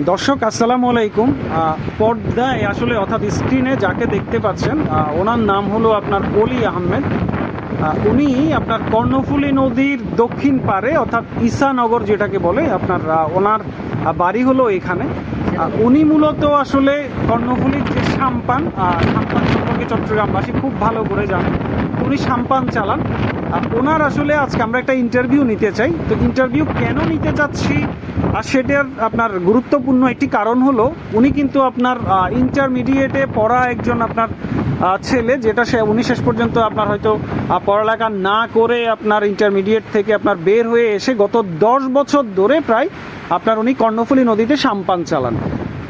দর্শক, আসসালামু আলাইকুম। পর্দায় আসলে অর্থাৎ স্ক্রিনে যাকে দেখতে পাচ্ছেন ওনার নাম হলো আপনার অলি আহমেদ। উনি আপনার কর্ণফুলী নদীর দক্ষিণ পারে, অর্থাৎ ঈশানগর যেটাকে বলে, আপনার ওনার বাড়ি হলো এখানে। উনি মূলত আসলে কর্ণফুলীর যে সাম্পান সাম্পান সম্পর্কে চট্টগ্রামবাসী খুব ভালো করে জানেন। উনি সাম্পান চালান। ওনার আসলে আজকে আমরা একটা ইন্টারভিউ নিতে চাই। তো ইন্টারভিউ কেন নিতে চাচ্ছি আর সেটার আপনার গুরুত্বপূর্ণ একটি কারণ হলো, উনি কিন্তু আপনার ইন্টারমিডিয়েটে পড়া একজন আপনার ছেলে, যেটা সে উনি শেষ পর্যন্ত আপনার হয়তো পড়ালেখা না করে আপনার ইন্টারমিডিয়েট থেকে আপনার বের হয়ে এসে গত দশ বছর ধরে প্রায় আপনার উনি কর্ণফুলী নদীতে সাম্পান চালান।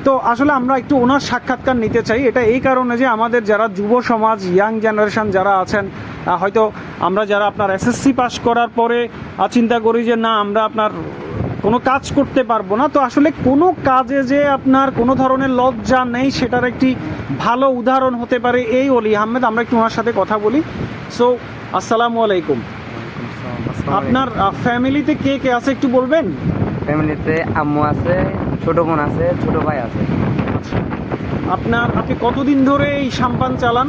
তো আসলে আমরা একটু ওনার সাক্ষাৎকার নিতে চাই। এটা এই কারণে যে আমাদের যারা যুব সমাজ ইয়াং জেনারেশন যারা আছেন হয়তো আমরা যারা আপনার এসএসসি পাস করার পরে চিন্তা করি যে না আমরা আপনার কোনো কাজ করতে পারব না। তো আসলে কোনো কাজে যে আপনার কোনো ধরনের লজ্জা নেই সেটার একটি ভালো উদাহরণ হতে পারে এই অলি আহমেদ। আমরা একটু ওনার সাথে কথা বলি। সো আসসালামু আলাইকুম। আপনার ফ্যামিলিতে কে কে আছে একটু বলবেন? ফ্যামিলিতে আম্মু আছে ছোট বোন আছে ছোট ভাই আছে। আচ্ছা আপনার আপনি কতদিন ধরে এই সাম্পান চালান?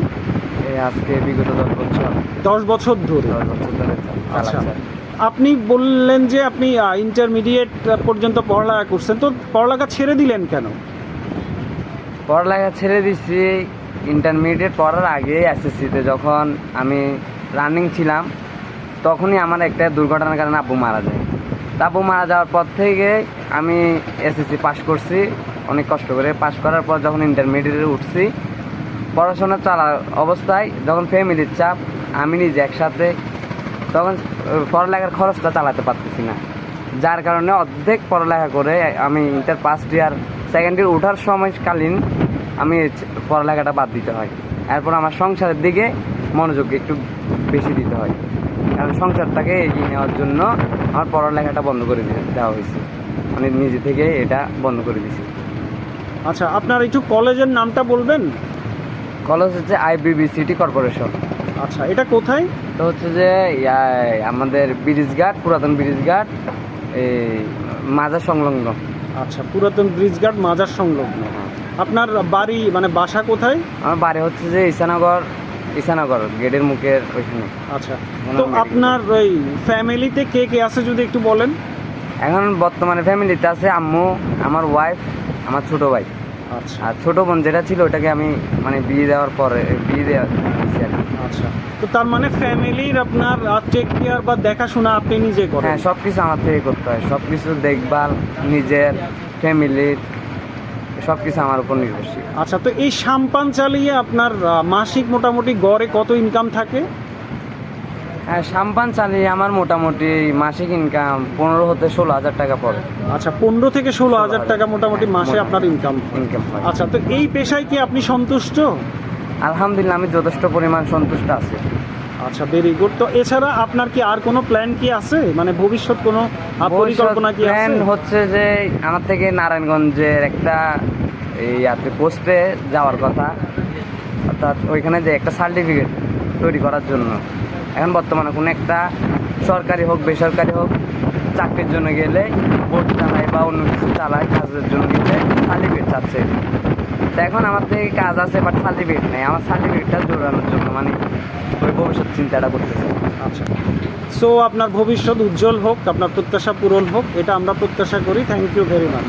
এই আজকে বিগত দশ বছর। দশ বছর ধরে? দশ বছর ধরে আচ্ছা। আপনি বললেন যে আপনি ইন্টারমিডিয়েট পর্যন্ত পড়ালেখা করছেন তো পড়ালেখা ছেড়ে দিলেন কেন? পড়ালেখা ছেড়ে দিছি ইন্টারমিডিয়েট পড়ার আগে এসএসসিতে যখন আমি রানিং ছিলাম তখনই আমার একটা দুর্ঘটনার কারণে আব্বু মারা যায়। আব্বু মারা যাওয়ার পর থেকে আমি এসএসসি পাস করছি, অনেক কষ্ট করে। পাস করার পর যখন ইন্টারমিডিয়েটে উঠছি, পড়াশোনা চলার অবস্থায় যখন ফ্যামিলির চাপ, আমি নিজে একসাথে তখন পড়ালেখার খরচটা চালাতে পারতেছি না। যার কারণে অর্ধেক পড়ালেখা করে আমি inter first year second year ওঠার সময়কালীন আমি পড়ালেখাটা বাদ দিতে হয়। এরপর আমার সংসারের দিকে মনোযোগ একটু বেশি দিতে হয়। কারণ সংসারটাকে এগিয়ে নেওয়ার জন্য আমার পড়ালেখাটা বন্ধ করে দেওয়া হয়েছে। মানে নিজে থেকে এটা বন্ধ করে দিয়েছি আচ্ছা আপনার একটু কলেজের নামটা বলবেন? কলেজ হচ্ছে আইবিবি সিটি কর্পোরেশন। আচ্ছা এটা কোথায়? তো হচ্ছে যে আমাদের ব্রিজ ঘাট পুরাতন ব্রিজ ঘাট এই মাজার সংলগ্ন। আচ্ছা পুরাতন ব্রিজ ঘাট মাজার সংলগ্ন। আপনার বাড়ি মানে বাসা কোথায়? আমার বাড়ি হচ্ছে যে ঈশানগর ঈশানগর গেটের মুখের ওইখানে। আচ্ছা তো আপনার ওই ফ্যামিলিতে কে কে আছে যদি একটু বলেন? এখন বর্তমানে ফ্যামিলিতে আছে আম্মু আমার ওয়াইফ আমার ছোট ভাই। আচ্ছা। আর ছোট বোন যেটা ছিল ওটাকে আমি মানে বিয়ে দেওয়ার পরে বিয়ে দেওয়া। আচ্ছা। তো তার মানে ফ্যামিলির আপনার টেক কেয়ার বা দেখাশোনা আপনি নিজে করেন? হ্যাঁ সব কিছু আমার থেকে করতে হয়। সব কিছু দেখভাল নিজের ফ্যামিলির সব কিছু আমার উপর নির্ভরশীল। আচ্ছা তো এই সাম্পান চালিয়ে আপনার মাসিক মোটামুটি গড়ে কত ইনকাম থাকে? সাম্পান চালিয়ে আমার মোটামুটি মাসিক ইনকাম পনেরো হতে ষোলো হাজার টাকা পড়ে। আচ্ছা পনেরো থেকে ষোলো হাজার টাকা মোটামুটি মাসে আপনার ইনকাম ইনকাম হয়। আচ্ছা তো এই পেশায় কি আপনি সন্তুষ্ট? আলহামদুলিল্লাহ আমি যথেষ্ট পরিমাণ সন্তুষ্ট আছি। আচ্ছা ভেরি গুড তো এছাড়া আপনার কি আর কোনো প্ল্যান কি আছে? মানে ভবিষ্যৎ কোনো পরিকল্পনা কি আছে? প্ল্যান হচ্ছে যে আমার থেকে নারায়ণগঞ্জের একটা এই ইয়াতে পোস্টে যাওয়ার কথা। অর্থাৎ ওইখানে যে একটা সার্টিফিকেট তৈরি করার জন্য। এখন বর্তমানে কোনো একটা সরকারি হোক, বেসরকারি হোক, চাকরির জন্য গেলে বোর্ড চালায় বা অন্য কিছু চালায়, কাজের জন্য গেলে সার্টিফিকেট চাচ্ছে। তো এখন আমার থেকে কাজ আছে বাট সার্টিফিকেট নেই। আমার সার্টিফিকেটটা জোরানোর জন্য মানে ওই ভবিষ্যৎ চিন্তাটা করতেছে। আচ্ছা। সো আপনার ভবিষ্যৎ উজ্জ্বল হোক, আপনার প্রত্যাশা পূরণ হোক, এটা আমরা প্রত্যাশা করি। Thank you very much